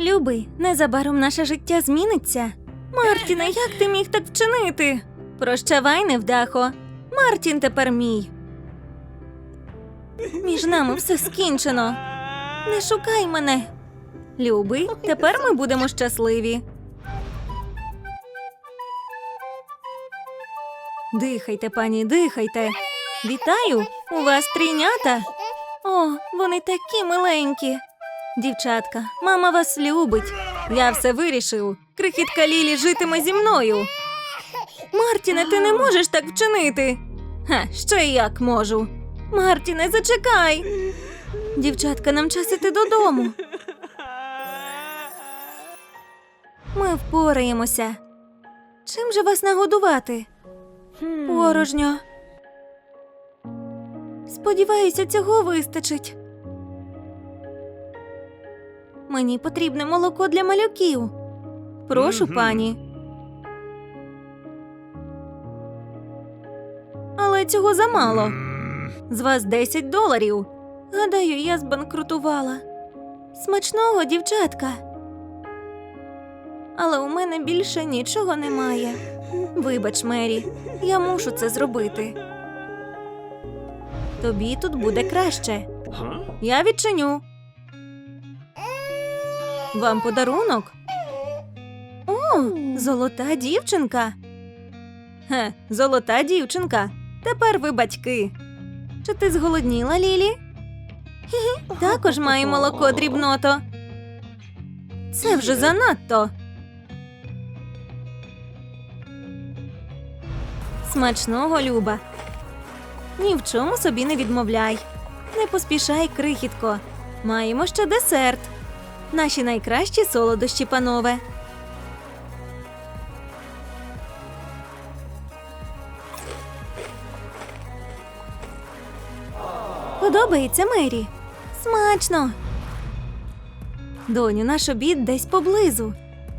Любий, незабаром наше життя зміниться. Мартіне, як ти міг так вчинити? Прощавай, невдахо. Мартін тепер мій. Між нами все скінчено. Не шукай мене. Любий, тепер ми будемо щасливі. Дихайте, пані, дихайте. Вітаю! У вас трійнята. О, вони такі миленькі. Дівчатка, мама вас любить. Я все вирішив. Крихітка Лілі житиме зі мною. Мартіне, ти не можеш так вчинити. Ха, ще як можу. Мартіне, зачекай. Дівчатка, нам час іти додому. Ми впораємося. Чим же вас нагодувати? Порожньо. Сподіваюся, цього вистачить. Мені потрібне молоко для малюків. Прошу, пані. Але цього замало. З вас 10 доларів. Гадаю, я збанкрутувала. Смачного, дівчатка. Але у мене більше нічого немає. Вибач, Мері, я мушу це зробити. Тобі тут буде краще. Я відчиню. Вам подарунок? О, золота дівчинка. Хе, золота дівчинка. Тепер ви батьки. Чи ти зголодніла, Лілі? Хі-хі, також маю молоко дрібното. Це вже занадто. Смачного, Люба. Ні в чому собі не відмовляй. Не поспішай, крихітко. Маємо ще десерт. Наші найкращі солодощі, панове. Подобається Мері. Смачно. Доню, наш обід десь поблизу.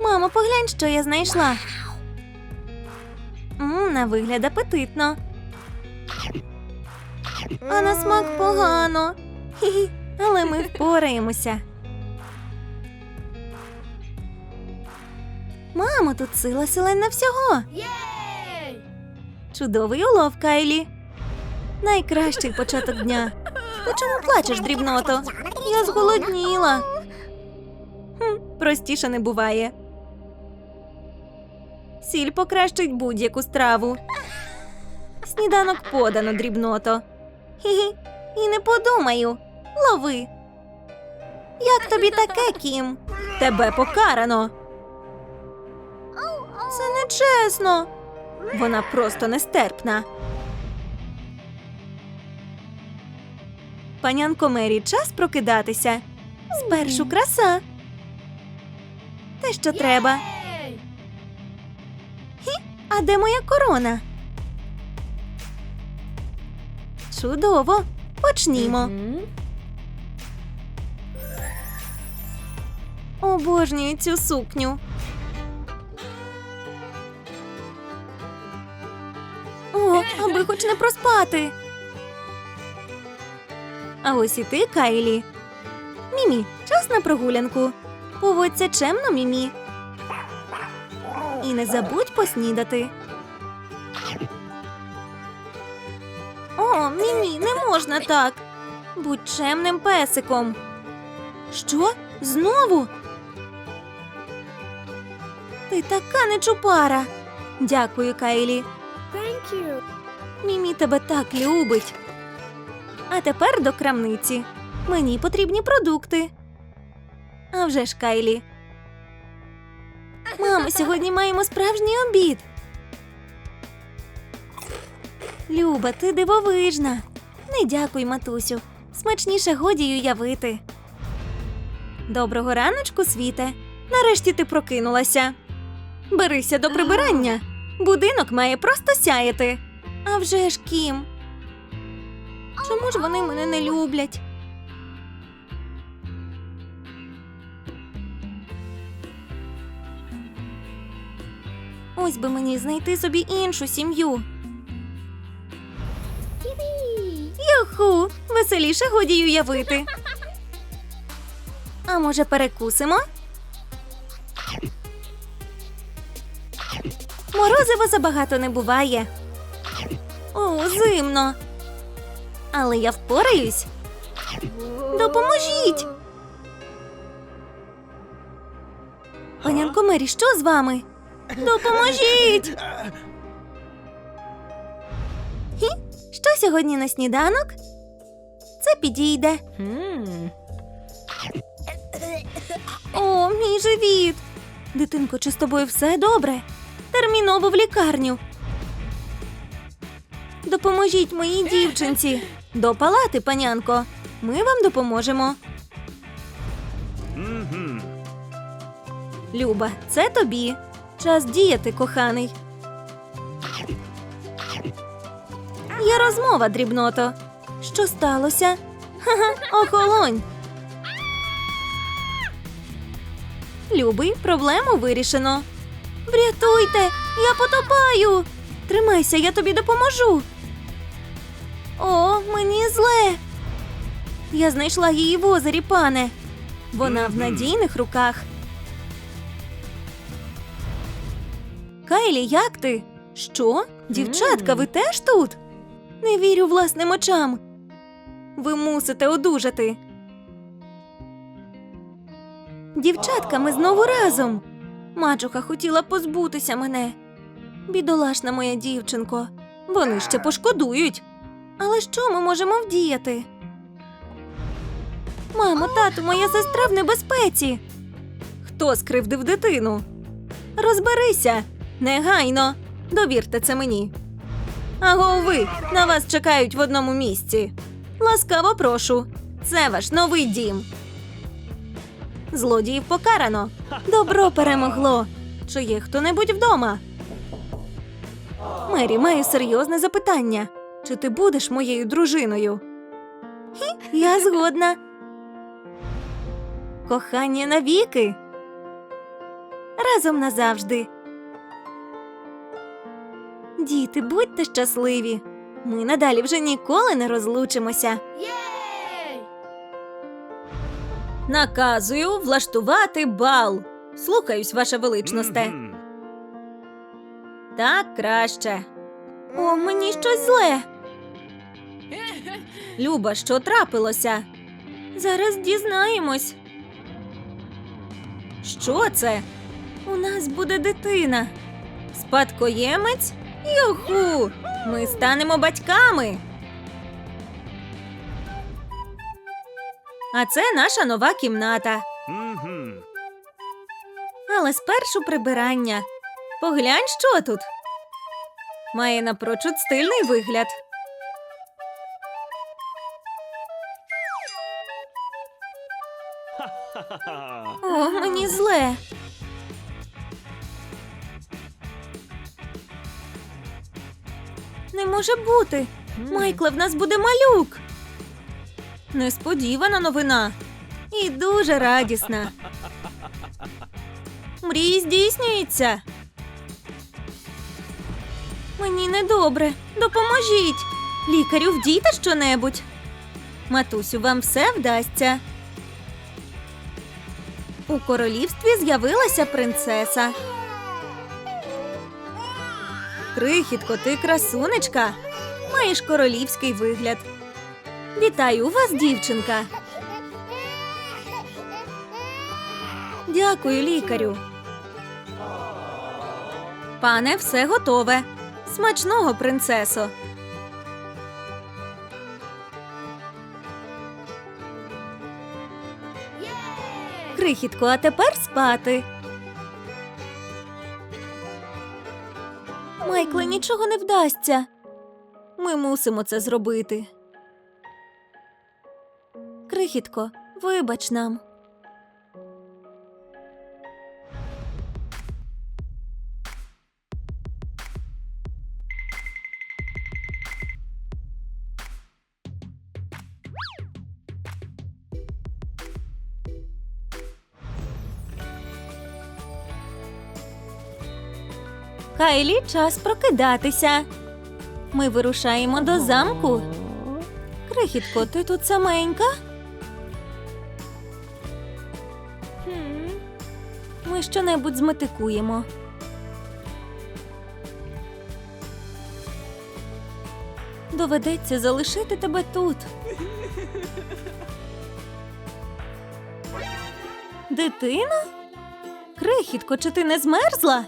Мамо, поглянь, що я знайшла. М, на вигляд апетитно. А на смак погано. Хі-хі, але ми впораємося. Мамо, тут сила селена всього. Чудовий улов, Кайлі. Найкращий початок дня. Ти чому плачеш, дрібното? Я зголодніла. Хм, простіше не буває. Сіль покращить будь-яку страву. Сніданок подано, дрібното. Хі-хі, і не подумаю. Лови. Як тобі таке, Кім? Тебе покарано. Це нечесно. Вона просто нестерпна. Панянко Мері, час прокидатися. Спершу краса. Те, що треба. А де моя корона? Чудово. Почнімо. Обожнюю цю сукню. О, аби хоч не проспати. А ось і ти, Кайлі. Мімі, час на прогулянку. Поводься чемно, Мімі. І не забудь поснідати. О, Мімі, не можна так. Будь чемним песиком. Що? Знову? Ти така нечупара. Дякую, Кайлі. Thank you. Мімі тебе так любить. А тепер до крамниці. Мені потрібні продукти. А вже ж, Кайлі. Мамо, сьогодні маємо справжній обід. Люба, ти дивовижна. Не дякуй, матусю. Смачніше годі й уявити. Доброго раночку, світе. Нарешті ти прокинулася. Берися до прибирання. Будинок має просто сяяти. А вже ж Кім. Чому ж вони мене не люблять? Ось би мені знайти собі іншу сім'ю. Юху, веселіше годі й уявити. А може перекусимо? Морозива забагато не буває. О, зимно. Але я впораюсь. Допоможіть. Панянко Мері, що з вами? Допоможіть. Хі? Що сьогодні на сніданок? Це підійде. О, мій живіт. Дитинко, чи з тобою все добре? Терміново в лікарню. Допоможіть моїй дівчинці. До палати, панянко. Ми вам допоможемо. Люба, це тобі. Час діяти, коханий. Є розмова, дрібното. Що сталося? Ха-ха, охолонь. Любий, проблему вирішено. Врятуйте, я потопаю. Тримайся, я тобі допоможу. О, мені зле. Я знайшла її в озері, пане. Вона в надійних руках. Кайлі, як ти? Що? Дівчатка, ви теж тут? Не вірю власним очам. Ви мусите одужати. Дівчатка, ми знову разом. Мачуха хотіла позбутися мене. Бідолашна моя дівчинко. Вони ще пошкодують. Але що ми можемо вдіяти? Мамо, тату, моя сестра в небезпеці. Хто скривдив дитину? Розберися негайно. Довірте це мені. Аго, ви на вас чекають в одному місці. Ласкаво прошу. Це ваш новий дім. Злодіїв покарано. Добро перемогло. Чи є хто-небудь вдома? Мері, маю серйозне запитання. Чи ти будеш моєю дружиною? Я згодна. Кохання навіки. Разом назавжди. Діти, будьте щасливі. Ми надалі вже ніколи не розлучимося. Наказую влаштувати бал. Слухаюсь, ваше величносте. Так краще. О, мені щось зле. Люба, що трапилося? Зараз дізнаємось. Що це? У нас буде дитина. Спадкоємець? Юху! Ми станемо батьками. А це наша нова кімната. Але спершу прибирання. Поглянь, що тут. Має напрочуд стильний вигляд. О, мені зле. Може бути. Майкле, в нас буде малюк. Несподівана новина. І дуже радісна. Мрії здійснюються. Мені недобре. Допоможіть. Лікарю, вдійте щонебудь. Матусю, вам все вдасться. У королівстві з'явилася принцеса. Крихітко, ти красунечка. Маєш королівський вигляд. Вітаю вас, дівчинка. Дякую, лікарю. Пане, все готове. Смачного, принцесо. Крихітко, а тепер спати. Майкле, нічого не вдасться. Ми мусимо це зробити. Крихітко, вибач нам. Кайлі, час прокидатися. Ми вирушаємо до замку. Крихітко, ти тут саменька? Ми щонебудь зметикуємо. Доведеться залишити тебе тут. Дитина? Крихітко, чи ти не змерзла?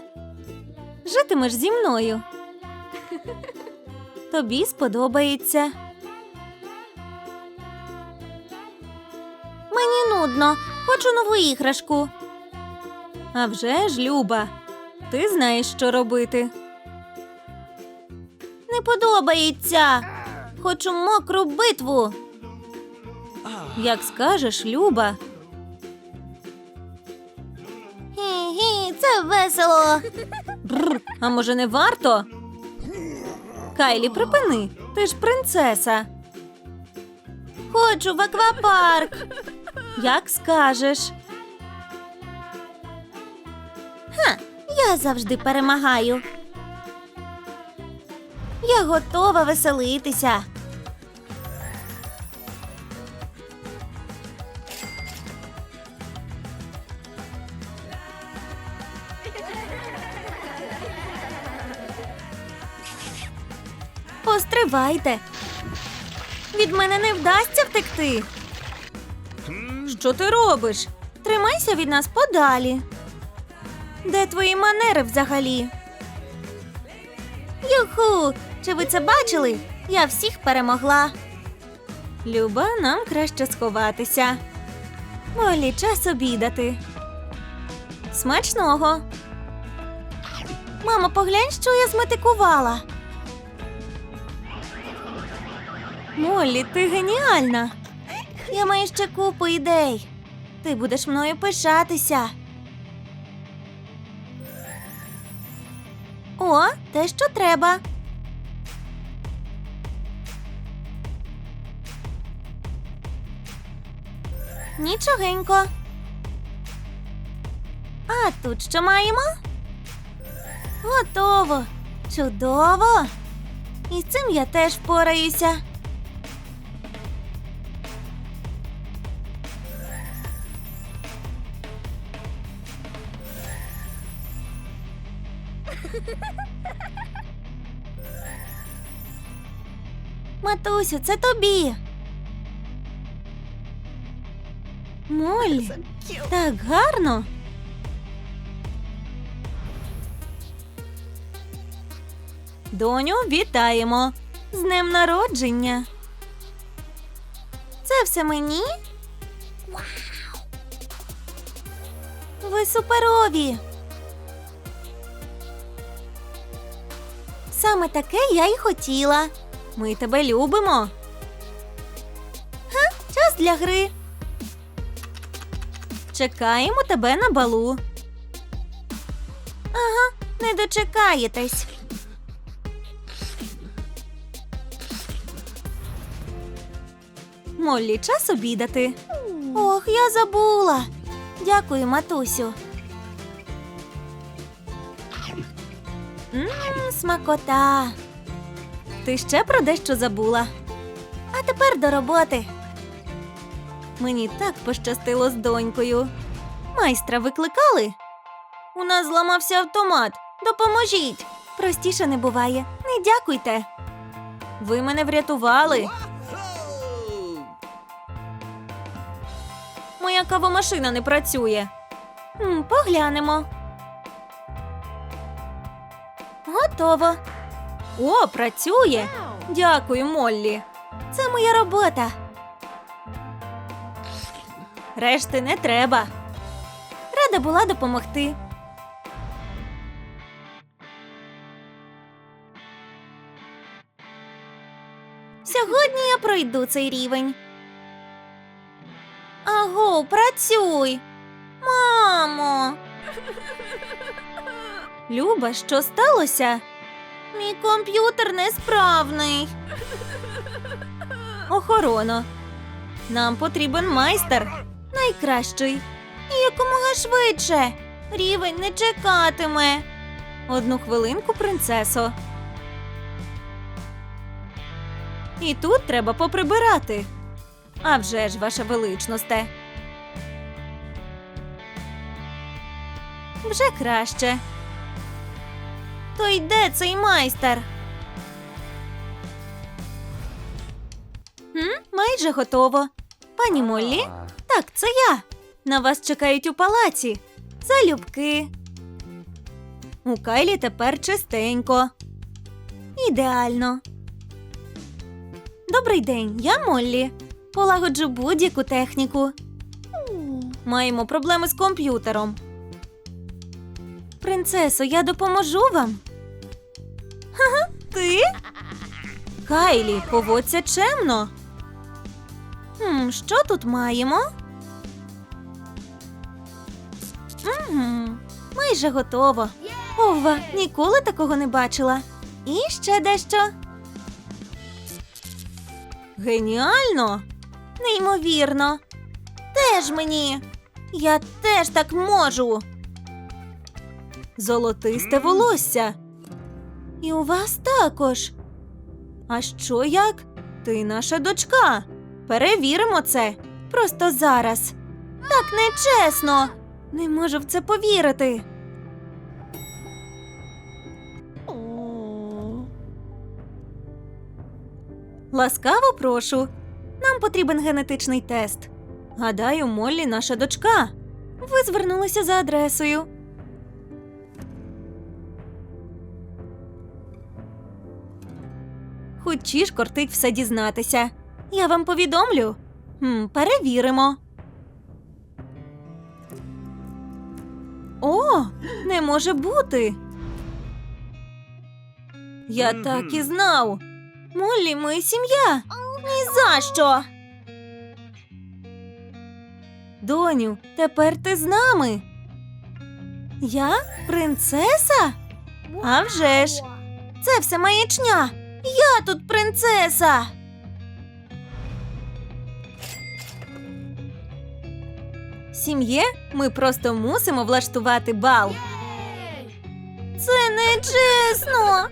Житимеш зі мною. Тобі сподобається. Мені нудно. Хочу нову іграшку. А вже ж, Люба, ти знаєш, що робити. Не подобається. Хочу мокру битву. Як скажеш, Люба. Гі-гі, це весело. А може не варто? Кайлі, припини, ти ж принцеса. Хочу в аквапарк. Як скажеш. Ха, я завжди перемагаю. Я готова веселитися. Постривайте. Від мене не вдасться втекти. Що ти робиш? Тримайся від нас подалі. Де твої манери взагалі? Юху! Чи ви це бачили? Я всіх перемогла. Люба, нам краще сховатися. Молі, час обідати. Смачного. Мамо, поглянь, що я зметикувала. Моллі, ти геніальна. Я маю ще купу ідей. Ти будеш мною пишатися. О, те, що треба. Нічогенько. А тут що маємо? Готово. Чудово. І з цим я теж впораюся. Матусю, це тобі. Молі, так гарно. Доню, вітаємо. З днем народження. Це все мені? Ви суперові. Саме таке я й хотіла. Ми тебе любимо. Га, час для гри. Чекаємо тебе на балу. Ага, не дочекаєтесь. Моллі, час обідати. Ох, я забула. Дякую, матусю. Мм, смакота. Ти ще про дещо забула. А тепер до роботи. Мені так пощастило з донькою. Майстра викликали? У нас зламався автомат. Допоможіть. Простіше не буває. Не дякуйте. Ви мене врятували. Моя кавомашина не працює. Поглянемо. Готово. О, працює. Дякую, Моллі. Це моя робота. Решти не треба. Рада була допомогти. Сьогодні я пройду цей рівень. Аго, працюй. Мамо. Люба, що сталося? Мій комп'ютер несправний. Охорона. Нам потрібен майстер. Найкращий. І якомога швидше. Рівень не чекатиме. Одну хвилинку, принцесо. І тут треба поприбирати. А вже ж, ваша величносте. Вже краще. То йде цей майстер. М? Майже готово. Пані Моллі? Так, це я. На вас чекають у палаці. Залюбки. У Кайлі тепер чистенько. Ідеально. Добрий день, я Моллі. Полагоджу будь-яку техніку. Маємо проблеми з комп'ютером. Принцесо, я допоможу вам. Ти? Кайлі, поводься чемно. Хм, що тут маємо? Угу, майже готово. Ова, ніколи такого не бачила. І ще дещо. Геніально! Неймовірно. Теж мені. Я теж так можу. Золотисте волосся. І у вас також. А що як? Ти наша дочка. Перевіримо це. Просто зараз. Так нечесно. Не можу в це повірити. Ласкаво прошу. Нам потрібен генетичний тест. Гадаю, Моллі наша дочка. Ви звернулися за адресою. Хочі ж кортить все дізнатися. Я вам повідомлю. Хм, перевіримо. О, не може бути. Я так і знав. Моллі, ми сім'я. Ні за що. Доню, тепер ти з нами. Я принцеса? А вже ж. Це все маячня. Я тут принцеса. Сім'є ми просто мусимо влаштувати бал. Це не чесно.